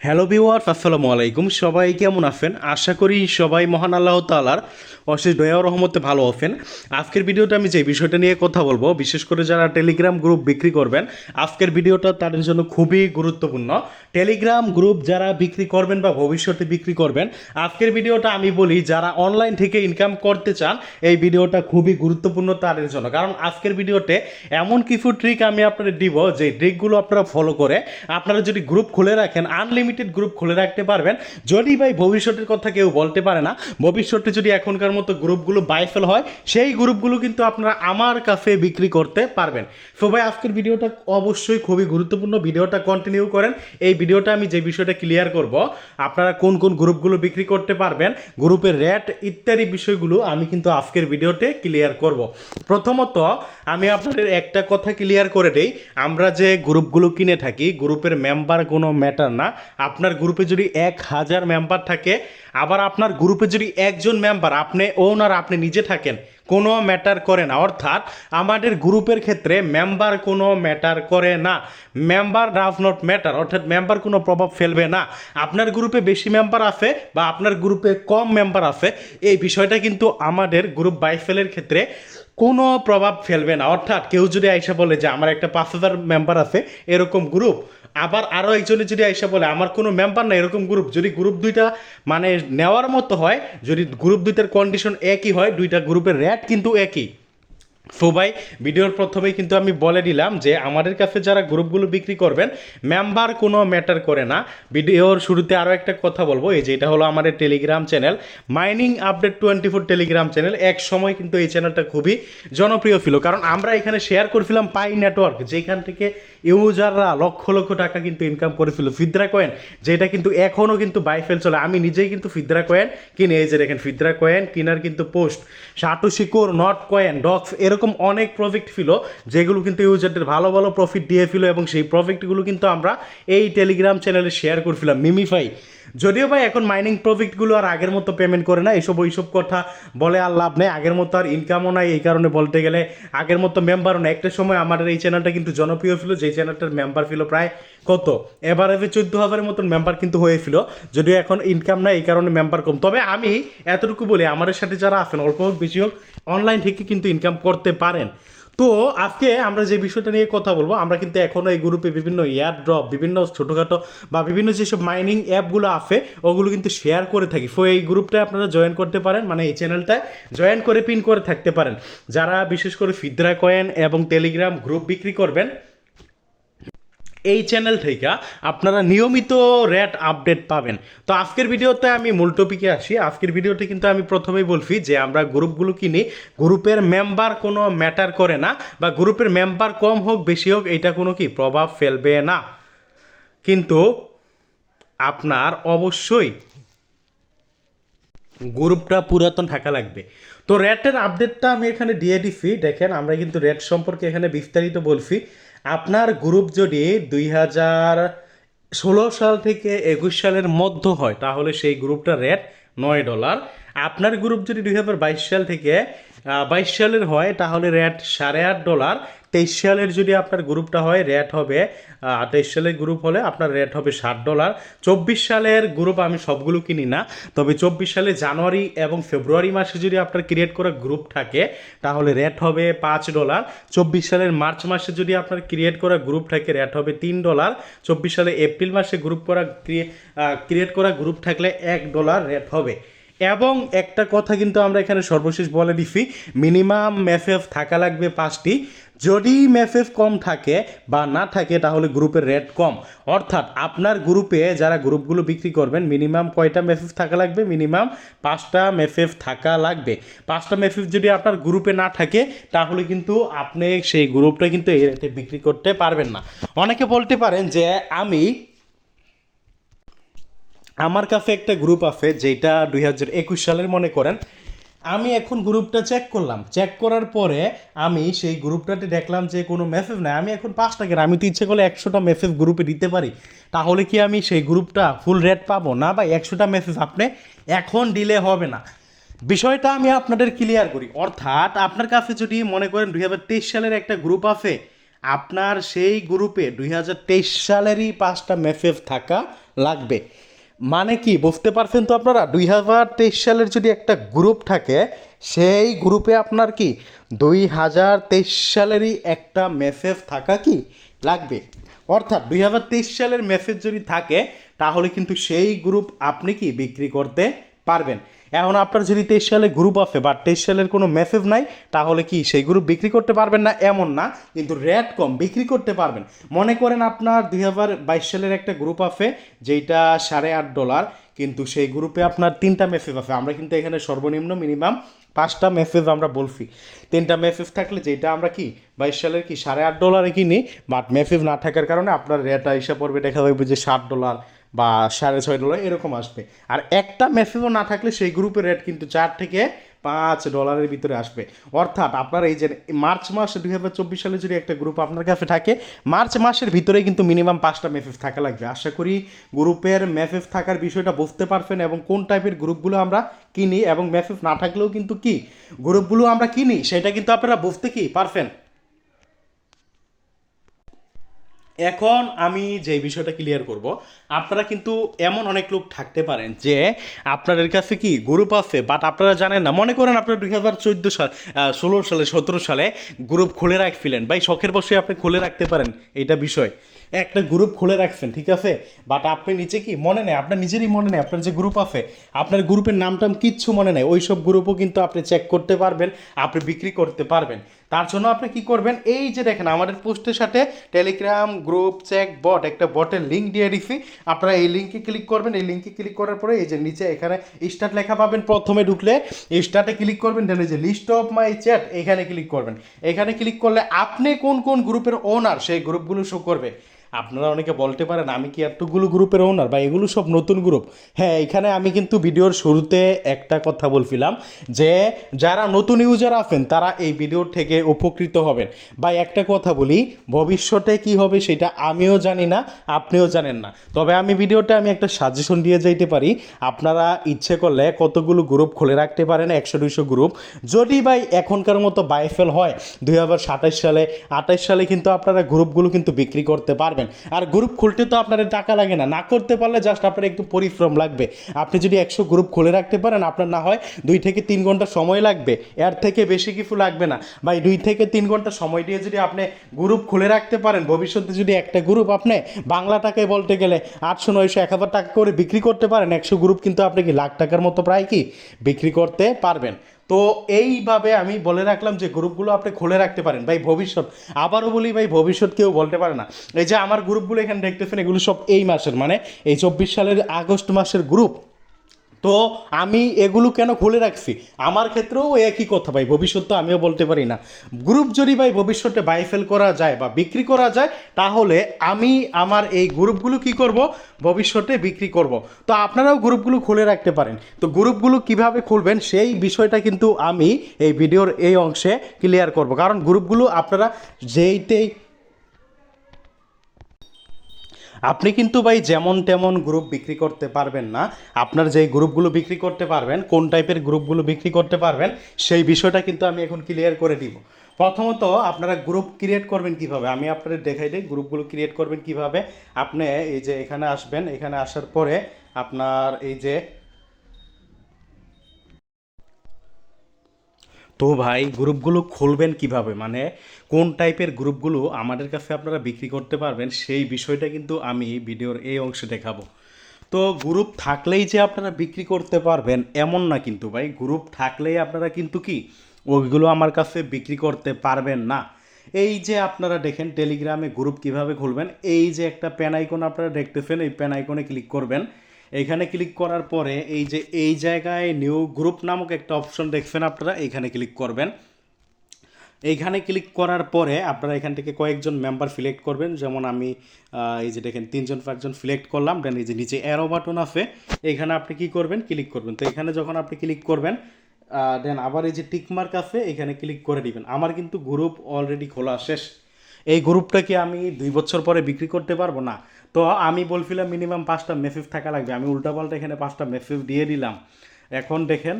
Hello viewers আসসালামু আলাইকুম। সবাই কেমন আছেন? আশা করি সবাই মহান আল্লাহ তাআলার অশেষ দয়া রহমতে ভালো আছেন। আজকের ভিডিওটা আমি যে বিষয়টা নিয়ে কথা বলব, বিশেষ করে যারা টেলিগ্রাম গ্রুপ বিক্রি করবেন, আজকের ভিডিওটা তাদের জন্য খুবই গুরুত্বপূর্ণ। টেলিগ্রাম গ্রুপ যারা বিক্রি করবেন বা ভবিষ্যতে বিক্রি করবেন, আজকের ভিডিওটা আমি বলি যারা অনলাইন থেকে ইনকাম করতে চান, এই ভিডিওটা খুবই গুরুত্বপূর্ণ তাদের জন্য। কারণ আজকের ভিডিওতে এমন কিছু ট্রিক আমি আপনাদের দিব, যে ট্রিকগুলো আপনারা ফলো করে আপনারা যদি গ্রুপ খুলে রাখেন আনলিমিটেড গ্রুপ খুলে রাখতে পারবেন। যদি ভাই ভবিষ্যতের কথা কেউ বলতে পারে না, ভবিষ্যতে যদি এখনকার মতো গ্রুপগুলো বাইফেল হয়, সেই গ্রুপগুলো কিন্তু আপনারা আমার কাছে বিক্রি করতে পারবেন। সো ভাই, আজকের ভিডিওটা অবশ্যই খুবই গুরুত্বপূর্ণ। ভিডিওটা কন্টিনিউ করেন। এই ভিডিওটা আমি যে বিষয়টা ক্লিয়ার করব, আপনারা কোন কোন গ্রুপগুলো বিক্রি করতে পারবেন, গ্রুপের রেট ইত্যাদি বিষয়গুলো আমি কিন্তু আজকের ভিডিওতে ক্লিয়ার করব। প্রথমত, আমি আপনাদের একটা কথা ক্লিয়ার করে দেই। আমরা যে গ্রুপগুলো কিনে থাকি, গ্রুপের মেম্বার কোনো ম্যাটার না। আপনার গ্রুপে যদি এক হাজার মেম্বার থাকে, আবার আপনার গ্রুপে যদি একজন মেম্বার আপনি ওনার আপনি নিজে থাকেন, কোনো ম্যাটার করে না। অর্থাৎ আমাদের গ্রুপের ক্ষেত্রে মেম্বার কোনো ম্যাটার করে না। মেম্বার ডাজ নট ম্যাটার অর্থাৎ মেম্বার কোনো প্রভাব ফেলবে না। আপনার গ্রুপে বেশি মেম্বার আছে বা আপনার গ্রুপে কম মেম্বার আছে, এই বিষয়টা কিন্তু আমাদের গ্রুপ বাইফেলের ক্ষেত্রে কোনো প্রভাব ফেলবে না। অর্থাৎ কেউ যদি আইসা বলে যে, আমার একটা পাঁচ হাজার মেম্বার আছে, এরকম গ্রুপ আবার আরও একজনে যদি এসে বলে, আমার কোনো মেম্বার না এরকম গ্রুপ যদি গ্রুপ দুইটা মানে নেওয়ার মতো হয়, যদি গ্রুপ দুইটার কন্ডিশন একই হয়, দুইটা গ্রুপের র্যাট কিন্তু একই। সো ভাই ভিডিওর প্রথমেই কিন্তু আমি বলে দিলাম যে আমাদের কাছে যারা গ্রুপগুলো বিক্রি করবেন মেম্বার কোনো ম্যাটার করে না। ভিডিওর শুরুতে আরও একটা কথা বলব, এই যে এটা হলো আমাদের Telegram channel mining update twenty four Telegram channel এক সময় কিন্তু এই চ্যানেলটা খুবই জনপ্রিয় ছিল। কারণ আমরা এখানে শেয়ার করেছিলাম পাই নেটওয়ার্ক যেখান থেকে ইউজাররা লক্ষ লক্ষ টাকা কিন্তু ইনকাম করেছিল। ফিদ্রা কয়েন যেটা কিন্তু এখনও কিন্তু বাইফেল চলে। আমি নিজেই কিন্তু ফিদ্রা কয়েন কিনে। এই যে দেখেন ফিদ্রা কয়েন কিনার কিন্তু পোস্ট সাটু শিকোর নট কয়েন ডক্স এরকম অনেক প্রজেক্ট ছিল, যেগুলো কিন্তু ইউজারদের ভালো ভালো প্রফিট দিয়েছিল এবং সেই প্রজেক্টগুলো কিন্তু আমরা এই টেলিগ্রাম চ্যানেলে শেয়ার করছিলাম মিমিফাই যদিও ভাই এখন মাইনিং প্রফিটগুলো আর আগের মতো পেমেন্ট করে না এইসব ওইসব কথা বলে আর লাভ নেই। আগের মতো আর ইনকামও নাই, এই কারণে বলতে গেলে আগের মতো মেম্বারও না একটা সময় আমাদের এই চ্যানেলটা কিন্তু জনপ্রিয় ছিল, যেই চ্যানেলটার মেম্বার ছিল প্রায় কত? এভারেজে চোদ্দ হাজারের মতন মেম্বার কিন্তু হয়েছিল, যদিও এখন ইনকাম নাই, এই কারণে মেম্বার কম। তবে আমি এতটুকু বলি, আমাদের সাথে যারা আছেন, অল্প হোক, বেশি হোক অনলাইন থেকে কিন্তু ইনকাম করতে পারেন। তো আজকে আমরা যে বিষয়টা নিয়ে কথা বলব, আমরা কিন্তু এখনও এই গ্রুপে বিভিন্ন এয়ার ড্রপ বিভিন্ন ছোটোখাটো বা বিভিন্ন যেসব মাইনিং অ্যাপগুলো আছে, ওগুলো কিন্তু শেয়ার করে থাকি। সো এই গ্রুপটায় আপনারা জয়েন করতে পারেন মানে এই চ্যানেলটায় জয়েন করে পিন করে থাকতে পারেন। যারা বিশেষ করে ফিদ্রা কয়েন এবং টেলিগ্রাম গ্রুপ বিক্রি করবেন এই চ্যানেল থেকে আপনারা নিয়মিত রেট আপডেট পাবেন। তো আজকের ভিডিওতে আমি মূল টপিকে আসি। আজকের ভিডিওতে কিন্তু আমি প্রথমেই বলছি যে আমরা গ্রুপগুলো কিনি, গ্রুপের মেম্বার কোনো ম্যাটার করে না বা গ্রুপের মেম্বার কম হোক, বেশি হোক, এটা কোনো কি প্রভাব ফেলবে না। কিন্তু আপনার অবশ্যই গ্রুপটা পুরাতন থাকা লাগবে। তো রেটের আপডেটটা আমি এখানে দিয়ে দিছি। দেখেন, আমরা কিন্তু রেট সম্পর্কে এখানে বিস্তারিত বলছি। আপনার গ্রুপ যদি দুই হাজার ষোলো সাল থেকে একুশ সালের মধ্য হয়, তাহলে সেই গ্রুপটার রেট নয় ডলার। আপনার গ্রুপ যদি দুই হাজার বাইশ সাল থেকে বাইশ সালের হয়, তাহলে রেট সাড়ে আট ডলার। তেইশ সালের যদি আপনার গ্রুপটা হয় রেট হবে তেইশ সালের গ্রুপ হলে আপনার রেট হবে ষাট ডলার চব্বিশ সালের গ্রুপ আমি সবগুলো কিনি না, তবে চব্বিশ সালে জানুয়ারি এবং ফেব্রুয়ারি মাসে যদি আপনার ক্রিয়েট করা গ্রুপ থাকে, তাহলে রেট হবে পাঁচ ডলার চব্বিশ সালের মার্চ মাসে যদি আপনার ক্রিয়েট করা গ্রুপ থাকে রেট হবে তিন ডলার চব্বিশ সালে এপ্রিল মাসে গ্রুপ করা ক্রিয়েট করা গ্রুপ থাকলে এক ডলার রেট হবে। এবং একটা কথা কিন্তু আমরা এখানে সর্বশেষ বলে দিছি মিনিমাম মেসেজ থাকা লাগবে পাঁচটি। যদি মেসেজ কম থাকে বা না থাকে, তাহলে গ্রুপের রেট কম। অর্থাৎ আপনার গ্রুপে যারা গ্রুপগুলো বিক্রি করবেন মিনিমাম কয়টা মেসেজ থাকা লাগবে? মিনিমাম পাঁচটা মেসেজ থাকা লাগবে। পাঁচটা মেসেজ যদি আপনার গ্রুপে না থাকে, তাহলে কিন্তু আপনি সেই গ্রুপটা কিন্তু এই রেটে বিক্রি করতে পারবেন না। অনেকে বলতে পারেন যে, আমি আমার কাছে একটা গ্রুপ আছে, যেটা দুই হাজার একুশ সালের মনে করেন। আমি এখন গ্রুপটা চেক করলাম। চেক করার পরে আমি সেই গ্রুপটাতে দেখলাম যে কোনো মেসেজ নাই। আমি এখন পাঁচ টাকার আমি তো ইচ্ছে করলে একশোটা মেসেজ গ্রুপে দিতে পারি। তাহলে কি আমি সেই গ্রুপটা ফুল রেট পাবো? না বা একশোটা মেসেজ আপনি এখন দিলে হবে না। বিষয়টা আমি আপনাদের ক্লিয়ার করি। অর্থাৎ আপনার কাছে যদি মনে করেন দুই হাজার তেইশ সালের একটা গ্রুপ আছে, আপনার সেই গ্রুপে দুই হাজার তেইশ সালেরই পাঁচটা মেসেজ থাকা লাগবে। মানে কি, বুঝতে পারছেন তো আপনারা? দুই হাজার তেইশ সালের যদি একটা গ্রুপ থাকে, সেই গ্রুপে আপনার কি, দুই হাজার তেইশ সালেরই একটা মেসেজ থাকা কি, লাগবে? অর্থাৎ দুই হাজার তেইশ সালের মেসেজ যদি থাকে, তাহলে কিন্তু সেই গ্রুপ আপনি কি বিক্রি করতে পারবেন। এখন আপনার যদি তেইশ সালে গ্রুপ আছে বা তেইশ সালের কোনো মেসেজ নাই, তাহলে কি সেই গ্রুপ বিক্রি করতে পারবেন না? এমন না, কিন্তু রেট কম, বিক্রি করতে পারবেন। মনে করেন আপনার দুই হাজার বাইশ সালের একটা গ্রুপ আছে যেটা সাড়ে আট ডলার কিন্তু সেই গ্রুপে আপনার তিনটা মেসেজ আছে। আমরা কিন্তু এখানে সর্বনিম্ন মিনিমাম পাঁচটা মেসেজ আমরা বলছি। তিনটা মেসেজ থাকলে যেটা আমরা কি, বাইশ সালের কি সাড়ে আট ডলারে কিনি বাট মেসেজ না থাকার কারণে আপনার রেট হিসাব পড়বে, দেখা যাবে যে ষাট ডলার বা সাড়ে ছয় ডলার এরকম আসবে। আর একটা মেসেজও না থাকলে সেই গ্রুপের রেট কিন্তু চার থেকে পাঁচ ডলারের ভিতরে আসবে। অর্থাৎ আপনার এই যে মার্চ মাস দুই হাজার চব্বিশ সালে যদি একটা গ্রুপ আপনার কাছে থাকে, মার্চ মাসের ভিতরে কিন্তু মিনিমাম পাঁচটা মেসেজ থাকা লাগবে। আশা করি গ্রুপের মেসেজ থাকার বিষয়টা বুঝতে পারবেন এবং কোন টাইপের গ্রুপগুলো আমরা কিনি এবং মেসেজ না থাকলেও কিন্তু কি গ্রুপগুলো আমরা কিনি, সেটা কিন্তু আপনারা বুঝতে কি পারবেন এখন আমি যে বিষয়টা ক্লিয়ার করব, আপনারা কিন্তু এমন অনেক লোক থাকতে পারেন যে আপনাদের কাছে কি গ্রুপ আছে বাট আপনারা জানেন না। মনে করেন আপনারা দুই হাজার চোদ্দ সাল ষোলো সালে, সতেরো সালে গ্রুপ খুলে রাখছিলেন। ভাই, শখের বসে আপনি খুলে রাখতে পারেন এটা বিষয়। একটা গ্রুপ খুলে রাখছেন, ঠিক আছে? বাট আপনি নিচে কি? মনে নেই, আপনার নিজেরই মনে নেই, আপনার যে গ্রুপ আছে, আপনার গ্রুপের নাম টাম কিচ্ছু মনে নেই। ওই সব গ্রুপও কিন্তু আপনি চেক করতে পারবেন, আপনি বিক্রি করতে পারবেন। তার জন্য আপনি কি করবেন? এই যে দেখেন, আমাদের পোস্টের সাথে টেলিগ্রাম গ্রুপ চেক বট একটা বটের লিঙ্ক দিয়ে দিছি। আপনারা এই লিঙ্কে ক্লিক করবেন, এই লিঙ্কে ক্লিক করার পরে এই যে নিচে এখানে স্টার্ট লেখা পাবেন প্রথমে ঢুকলে। স্টার্টে ক্লিক করবেন দেন যে লিস্ট অফ মাই চ্যাট এখানে ক্লিক করবেন। এখানে ক্লিক করলে আপনি কোন কোন গ্রুপের ওনার সেই গ্রুপগুলো শো করবে। আপনারা অনেকে বলতে পারেন, আমি কি এতগুলো গ্রুপের ওনার বা এগুলো সব নতুন গ্রুপ হ্যাঁ এখানে আমি কিন্তু ভিডিওর শুরুতে একটা কথা বলছিলাম যে, যারা নতুন ইউজার আছেন, তারা এই ভিডিও থেকে উপকৃত হবেন। বা একটা কথা বলি, ভবিষ্যতে কি হবে সেটা আমিও জানি না, আপনিও জানেন না। তবে আমি ভিডিওতে আমি একটা সাজেশন দিয়ে যাইতে পারি, আপনারা ইচ্ছে করলে কতগুলো গ্রুপ খুলে রাখতে পারেন, একশো, দুইশো গ্রুপ যদি ভাই এখনকার মতো বাইফেল হয়, দুই হাজার সাতাশ সালে আঠাশ সালে কিন্তু আপনারা গ্রুপগুলো কিন্তু বিক্রি করতে পারবেন। আর গ্রুপ খুলতে তো আপনাদের টাকা লাগে না। না করতে পারলে জাস্ট আপনার একটু পরিশ্রম লাগবে। আপনি যদি একশো গ্রুপ খুলে রাখতে পারেন, আপনার না হয় দুই থেকে তিন ঘণ্টা সময় লাগবে। এর থেকে বেশি কিছু লাগবে না। ভাই, দুই থেকে তিন ঘণ্টা সময় দিয়ে যদি আপনি গ্রুপ খুলে রাখতে পারেন, ভবিষ্যতে যদি একটা গ্রুপ আপনি বাংলা টাকায় বলতে গেলে আটশো, নয়শো, এক হাজার টাকা করে বিক্রি করতে পারেন, একশো গ্রুপ কিন্তু আপনি কি লাখ টাকার মতো প্রায় কি বিক্রি করতে পারবেন? তো এইভাবে আমি বলে রাখলাম যে গ্রুপগুলো আপনি খুলে রাখতে পারেন। ভাই, ভবিষ্যৎ। আবারও বলি, ভাই, ভবিষ্যৎ কেউ বলতে পারে না। এই যে আমার গ্রুপগুলো এখানে দেখতেছেন, এগুলো সব এই মাসের। মানে এই চব্বিশ সালের আগস্ট মাসের গ্রুপ। তো আমি এগুলো কেন খুলে রাখছি? আমার ক্ষেত্রেও একই কথা ভাই, ভবিষ্যৎ তো আমিও বলতে পারি না। গ্রুপ যদি ভাই ভবিষ্যতে বাইফেল করা যায় বা বিক্রি করা যায়, তাহলে আমি আমার এই গ্রুপগুলো কি করব? ভবিষ্যতে বিক্রি করব। তো আপনারাও গ্রুপগুলো খুলে রাখতে পারেন। তো গ্রুপগুলো কীভাবে খুলবেন সেই বিষয়টা কিন্তু আমি এই ভিডিওর এই অংশে ক্লিয়ার করব। কারণ গ্রুপগুলো আপনারা যেইতেই আপনি কিন্তু ভাই যেমন তেমন গ্রুপ বিক্রি করতে পারবেন না। আপনার যে গ্রুপগুলো বিক্রি করতে পারবেন, কোন টাইপের গ্রুপগুলো বিক্রি করতে পারবেন, সেই বিষয়টা কিন্তু আমি এখন ক্লিয়ার করে দিব। প্রথমত আপনারা গ্রুপ ক্রিয়েট করবেন কীভাবে? আমি আপনাদের দেখাই দিই গ্রুপগুলো ক্রিয়েট করবেন কীভাবে? আপনি এই যে এখানে আসবেন, এখানে আসার পরে আপনার এই যে তো ভাই, গ্রুপগুলো খুলবেন কীভাবে? মানে কোন টাইপের গ্রুপগুলো আমাদের কাছে আপনারা বিক্রি করতে পারবেন, সেই বিষয়টা কিন্তু আমি ভিডিওর এই অংশে দেখাবো। তো গ্রুপ থাকলেই যে আপনারা বিক্রি করতে পারবেন, এমন না কিন্তু ভাই। গ্রুপ থাকলেই আপনারা কিন্তু কি, ওইগুলো আমার কাছে বিক্রি করতে পারবেন না। এই যে আপনারা দেখেন টেলিগ্রামে গ্রুপ কীভাবে খুলবেন, এই যে একটা প্যান আইকন আপনারা দেখতেছেন, এই প্যান আইকনে ক্লিক করবেন। এখানে ক্লিক করার পরে এই যে এই জায়গায় নিউ গ্রুপ নামক একটা অপশন দেখছেন আপনারা এইখানে ক্লিক করবেন। এইখানে ক্লিক করার পরে আপনারা এখান থেকে কয়েকজন মেম্বার সিলেক্ট করবেন। যেমন আমি এই যে দেখেন তিনজন পাঁচজন সিলেক্ট করলাম দেন এই যে নিচে অ্যারো বাটন আছে, এখানে আপনি কি করবেন? ক্লিক করবেন। তো এখানে যখন আপনি ক্লিক করবেন দেন আবার এই যে টিকমার্ক আছে, এখানে ক্লিক করে দিবেন। আমার কিন্তু গ্রুপ অলরেডি খোলা শেষ। এই গ্রুপটাকে আমি দুই বছর পরে বিক্রি করতে পারব? না। তো আমি বলছিলাম মিনিমাম পাঁচটা মেসেজ থাকা লাগবে। আমি উল্টাপাল্টা এখানে পাঁচটা মেসেজ দিয়ে দিলাম। এখন দেখেন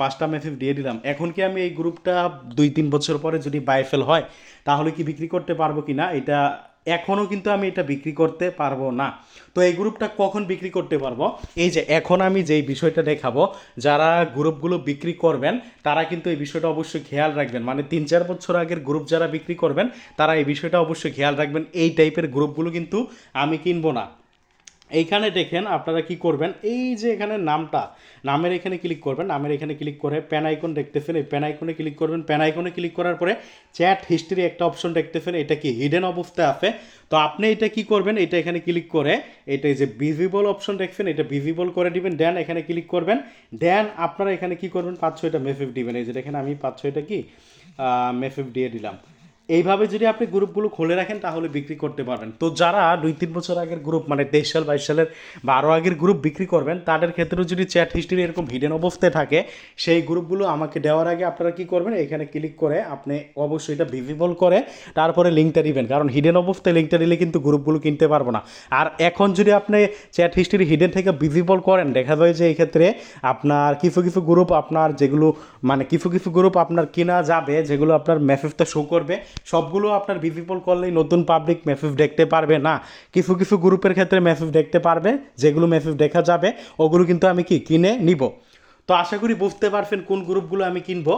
পাঁচটা মেসেজ দিয়ে দিলাম। এখন কি আমি এই গ্রুপটা দুই তিন বছর পরে যদি বাইফেল হয়, তাহলে কি বিক্রি করতে পারব কি না এটা এখনও কিন্তু আমি এটা বিক্রি করতে পারব না। তো এই গ্রুপটা কখন বিক্রি করতে পারব? এই যে, এখন আমি যেই বিষয়টা দেখাবো, যারা গ্রুপগুলো বিক্রি করবেন, তারা কিন্তু এই বিষয়টা অবশ্যই খেয়াল রাখবেন। মানে তিন চার বছর আগের গ্রুপ যারা বিক্রি করবেন, তারা এই বিষয়টা অবশ্যই খেয়াল রাখবেন। এই টাইপের গ্রুপগুলো কিন্তু আমি কিনবো না। এইখানে দেখেন আপনারা কি করবেন? এই যে এখানে নামটা, নামের এখানে ক্লিক করবেন, নামের এখানে ক্লিক করে প্যান আইকন দেখতেছেন, এই প্যান আইকনে ক্লিক করবেন। প্যান আইকনে ক্লিক করার পরে চ্যাট হিস্ট্রি একটা অপশন দেখতেছেন, এটা কি হিডেন অবস্থায় আছে? তো আপনি এটা কি করবেন? এটা এখানে ক্লিক করে, এটা যে ভিজিবল অপশন দেখছেন, এটা ভিজিবল করে দিবেন দেন এখানে ক্লিক করবেন। দেন আপনারা এখানে কি করবেন? পাঁচ ছয়টা মেসেজ দিবেন। এই যে দেখেন আমি পাঁচ ছয়টা কি? মেসেজ দিয়ে দিলাম। এইভাবে যদি আপনি গ্রুপগুলো খুলে রাখেন, তাহলে বিক্রি করতে পারবেন। তো যারা দুই তিন বছর আগের গ্রুপ মানে তেইশ সাল বাইশ সালের বা আরও আগের গ্রুপ বিক্রি করবেন, তাদের ক্ষেত্রেও যদি চ্যাট হিস্ট্রি এরকম হিডেন অবস্থায় থাকে, সেই গ্রুপগুলো আমাকে দেওয়ার আগে আপনারা কি করবেন, এখানে ক্লিক করে আপনি অবশ্যই এটা ভিজিবল করে তারপরে লিঙ্কটা দিবেন। কারণ হিডেন অবস্থায় লিঙ্কটা দিলে কিন্তু গ্রুপগুলো কিনতে পারব না। আর এখন যদি আপনি চ্যাট হিস্ট্রি হিডেন থেকে ভিজিবল করেন, দেখা যায় যে এই ক্ষেত্রে আপনার কিছু কিছু গ্রুপ আপনার যেগুলো মানে কিছু কিছু গ্রুপ আপনার কিনা যাবে, যেগুলো আপনার মেসেজটা শো করবে সবগুলো আপনার ভিজিবল করলেই নতুন পাবলিক মেসেজ দেখতে পারবে না। কিছু কিছু গ্রুপের ক্ষেত্রে মেসেজ দেখতে পারবে, যেগুলো মেসেজ দেখা যাবে, ওগুলো কিন্তু আমি কি কিনে নিব। তো আশা করি বুঝতে পারছেন কোন গ্রুপগুলো আমি কিনবো।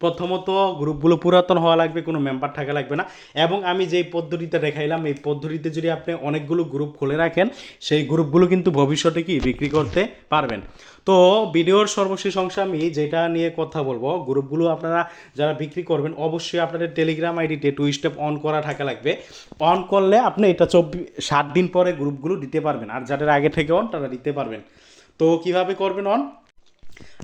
প্রথমত গ্রুপগুলো পুরাতন হওয়া লাগবে, কোনো মেম্বার থাকা লাগবে না। এবং আমি যেই পদ্ধতিতে দেখাইলাম, এই পদ্ধতিতে যদি আপনি অনেকগুলো গ্রুপ খুলে রাখেন, সেই গ্রুপগুলো কিন্তু ভবিষ্যতে কি বিক্রি করতে পারবেন। তো ভিডিওর সর্বশেষ অংশে আমি যেটা নিয়ে কথা বলব, গ্রুপগুলো আপনারা যারা বিক্রি করবেন, অবশ্যই আপনাদের টেলিগ্রাম আইডিতে টু স্টেপ অন করা থাকা লাগবে। অন করলে আপনি এটা চব্বিশ সাত দিন পরে গ্রুপগুলো দিতে পারবেন। আর যাদের আগে থেকে অন তারা দিতে পারবেন। তো কীভাবে করবেন অন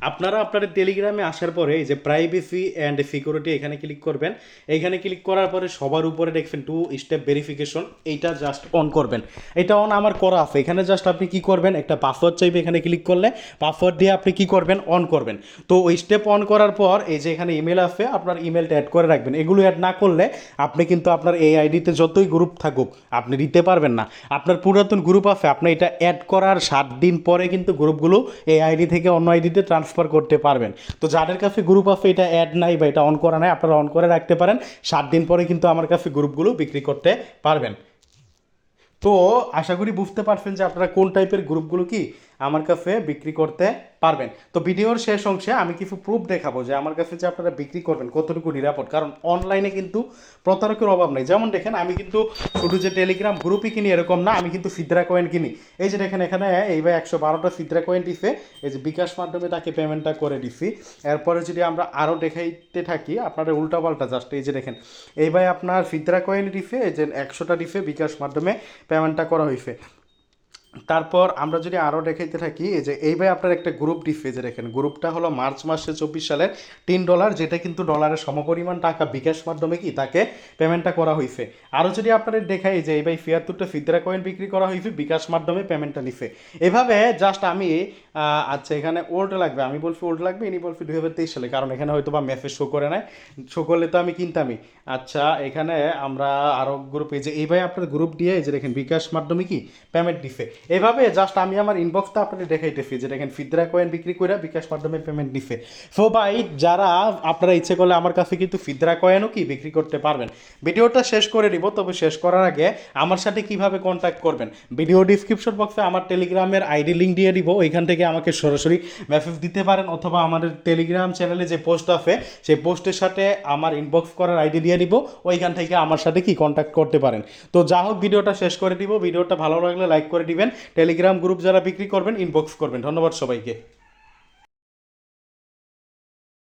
আপনারা আপনাদের টেলিগ্রামে আসার পরে এই যে প্রাইভেসি অ্যান্ড সিকিউরিটি এখানে ক্লিক করবেন। এইখানে ক্লিক করার পরে সবার উপরে দেখবেন টু স্টেপ ভেরিফিকেশন এইটা জাস্ট অন করবেন। এটা অন আমার করা আছে। এখানে জাস্ট আপনি কি করবেন? একটা পাসওয়ার্ড চাইবে এখানে ক্লিক করলে। পাসওয়ার্ড দিয়ে আপনি কি করবেন? অন করবেন। তো ওই স্টেপ অন করার পর এই যে এখানে ইমেল আছে, আপনার ইমেলটা অ্যাড করে রাখবেন। এগুলো অ্যাড না করলে আপনি কিন্তু আপনার এই আইডিতে যতই গ্রুপ থাকুক, আপনি দিতে পারবেন না। আপনার পুরাতন গ্রুপ আছে। আপনি এটা অ্যাড করার সাত দিন পরে কিন্তু গ্রুপগুলো এই আইডি থেকে অন্য আইডিতে ট্রান্সফার করতে পারবেন। তো যাদের কাছে গ্রুপ আছে, এটা অ্যাড নাই বা এটা অন করা নাই, আপনারা অন করে রাখতে পারেন। সাত দিন পরে কিন্তু আমার কাছে গ্রুপগুলো বিক্রি করতে পারবেন। তো আশা করি বুঝতে পারছেন যে আপনারা কোন টাইপের গ্রুপগুলো কি? আমার কাছে বিক্রি করতে পারবেন। তো ভিডিওর শেষ অংশে আমি কিছু প্রুফ দেখাবো যে আমার কাছে যে আপনারা বিক্রি করবেন, কতটুকু নিরাপদ? কারণ অনলাইনে কিন্তু প্রতারকের অভাব নেই। যেমন দেখেন, আমি কিন্তু শুধু যে টেলিগ্রাম গ্রুপই কিনি এরকম না, আমি কিন্তু সিদ্রা কয়েন কিনি। এই যে দেখেন, এখানে এইবার একশো বারোটা সিদ্রা কয়েন দিছে। এই যে বিকাশ মাধ্যমে তাকে পেমেন্টটা করে দিছি। এরপরে যদি আমরা আরও দেখাইতে থাকি, আপনারা উল্টাপাল্টা জাস্ট এই যে দেখেন এইবার আপনার সিদ্রা কয়েন দিছে, এই যে একশোটা দিছে বিকাশ মাধ্যমে পেমেন্টটা করা হয়েছে। তারপর আমরা যদি আরও দেখাইতে থাকি যে এইভাবে আপনার একটা গ্রুপ যে দেখেন গ্রুপটা হলো মার্চ মাসে চব্বিশ সালের তিন ডলার যেটা কিন্তু ডলারের সমপরিমাণ টাকা বিকাশ মাধ্যমে কি তাকে পেমেন্টটা করা হয়েছে আরও যদি আপনাদের দেখাই যে এইভাবে ফিয়াত্তরটা ফিদ্রা কয়েন বিক্রি করা হয়েছে বিকাশ মাধ্যমে পেমেন্টটা নিছে। এভাবে জাস্ট আমি আচ্ছা এখানে ওল্ড লাগবে, আমি বলছি ওল্ড লাগবে, ইনি বলছি দুই হাজার তেইশ সালে, কারণ এখানে হয়তো বা মেসেজ শো করে নেয় শো করলে তো আমি কিনতামই। আচ্ছা এখানে আমরা আরও গ্রুপে যে এইভাবে আপনার গ্রুপ দিয়ে যে দেখেন, বিকাশ মাধ্যমে কি পেমেন্ট দিছে এভাবে জাস্ট আমি আমার ইনবক্সটা আপনাদের দেখাইতেছি, যে দেখেন ফিদ্রা কয়েন বিক্রি করে বিকাশ মাধ্যমে পেমেন্ট দিছে সো ভাই, যারা আপনারা ইচ্ছে করলে আমার কাছে কিন্তু ফিদ্রা কয়েনও কি বিক্রি করতে পারবেন? ভিডিওটা শেষ করে দিব তবে শেষ করার আগে আমার সাথে কীভাবে কন্ট্যাক্ট করবেন? ভিডিও ডিসক্রিপশন বক্সে আমার টেলিগ্রামের আইডি লিঙ্ক দিয়ে দিব, ওইখান থেকে আমাকে সরাসরি মেসেজ দিতে পারেন, অথবা আমাদের টেলিগ্রাম চ্যানেলে যে পোস্ট আছে, সেই পোস্টের সাথে আমার ইনবক্স করার আইডি দিয়ে দিব, ওইখান থেকে আমার সাথে কি কন্ট্যাক্ট করতে পারেন। তো যা হোক, ভিডিওটা শেষ করে দিব ভিডিওটা ভালো লাগলে লাইক করে দিবেন টেলিগ্রাম গ্রুপ যারা বিক্রি করবেন ইনবক্স করবেন। ধন্যবাদ সবাইকে।